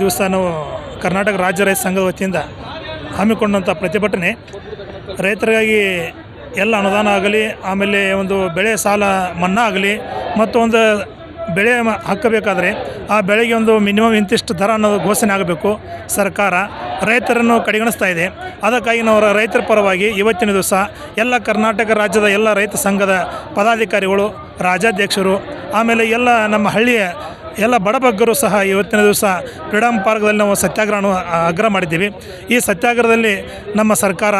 ದಿವಸ ನಾವು ಕರ್ನಾಟಕ ರಾಜ್ಯ ರೈತ ಸಂಘದ ವತಿಯಿಂದ ಹಮ್ಮಿಕೊಂಡಂಥ ಪ್ರತಿಭಟನೆ. ರೈತರಿಗಾಗಿ ಎಲ್ಲ ಅನುದಾನ ಆಗಲಿ, ಆಮೇಲೆ ಒಂದು ಬೆಳೆ ಸಾಲ ಮನ್ನಾ ಆಗಲಿ ಮತ್ತು ಒಂದು ಬೆಳೆ ಹಾಕಬೇಕಾದ್ರೆ ಆ ಬೆಳೆಗೆ ಒಂದು ಮಿನಿಮಮ್ ಇಂತಿಷ್ಟು ದರ ಅನ್ನೋದು ಘೋಷಣೆ ಆಗಬೇಕು. ಸರ್ಕಾರ ರೈತರನ್ನು ಕಡೆಗಣಿಸ್ತಾ ಇದೆ. ಅದಕ್ಕಾಗಿ ನಾವು ರೈತರ ಪರವಾಗಿ ಇವತ್ತಿನ ದಿವಸ ಎಲ್ಲ ಕರ್ನಾಟಕ ರಾಜ್ಯದ ಎಲ್ಲ ರೈತ ಸಂಘದ ಪದಾಧಿಕಾರಿಗಳು, ರಾಜ್ಯಾಧ್ಯಕ್ಷರು, ಆಮೇಲೆ ಎಲ್ಲ ನಮ್ಮ ಹಳ್ಳಿಯ ಎಲ್ಲ ಬಡಬಗ್ಗರು ಸಹ ಇವತ್ತಿನ ದಿವಸ ಫ್ರೀಡಮ್ ಪಾರ್ಕ್ದಲ್ಲಿ ನಾವು ಸತ್ಯಾಗ್ರಹವನ್ನು ಆಗ್ರಹ ಮಾಡಿದ್ದೀವಿ. ಈ ಸತ್ಯಾಗ್ರಹದಲ್ಲಿ ನಮ್ಮ ಸರ್ಕಾರ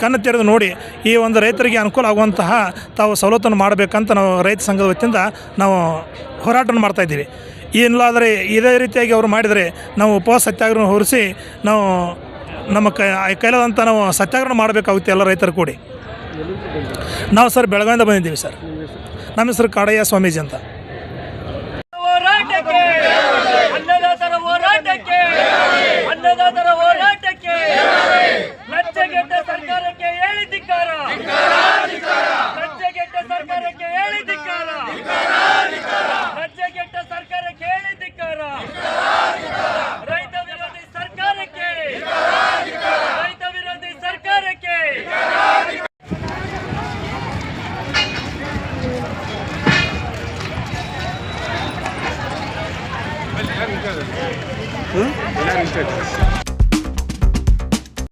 ಕಣ್ಣು ತೆರೆದು ನೋಡಿ ಈ ಒಂದು ರೈತರಿಗೆ ಅನುಕೂಲ ಆಗುವಂತಹ ತಾವು ಸವಲತ್ತನ್ನು ಮಾಡಬೇಕಂತ ನಾವು ರೈತ ಸಂಘದ ವತಿಯಿಂದ ನಾವು ಹೋರಾಟವನ್ನು ಮಾಡ್ತಾಯಿದ್ದೀವಿ ಇಲ್ಲಾದರೆ ಇದೇ ರೀತಿಯಾಗಿ ಅವರು ಮಾಡಿದರೆ ನಾವು ಉಪವಾಸ ಸತ್ಯಾಗ್ರಹ ಹೊರಿಸಿ ನಾವು ನಮ್ಮ ಕೈ ಕೈಲಾದಂಥ ನಾವು ಸತ್ಯಾಗ್ರಹ ಮಾಡಬೇಕಾಗುತ್ತೆ ಎಲ್ಲ ರೈತರು ಕೂಡಿ. ನಾವು ಸರ್ ಬೆಳಗಾವಿಂದ ಬಂದಿದ್ದೀವಿ ಸರ್. ನಮ್ಮ ಹೆಸರು ಕಾಡಯ್ಯ ಸ್ವಾಮೀಜಿ ಅಂತ. ಸರ್ಕಾರಕ್ಕೆ Hmm?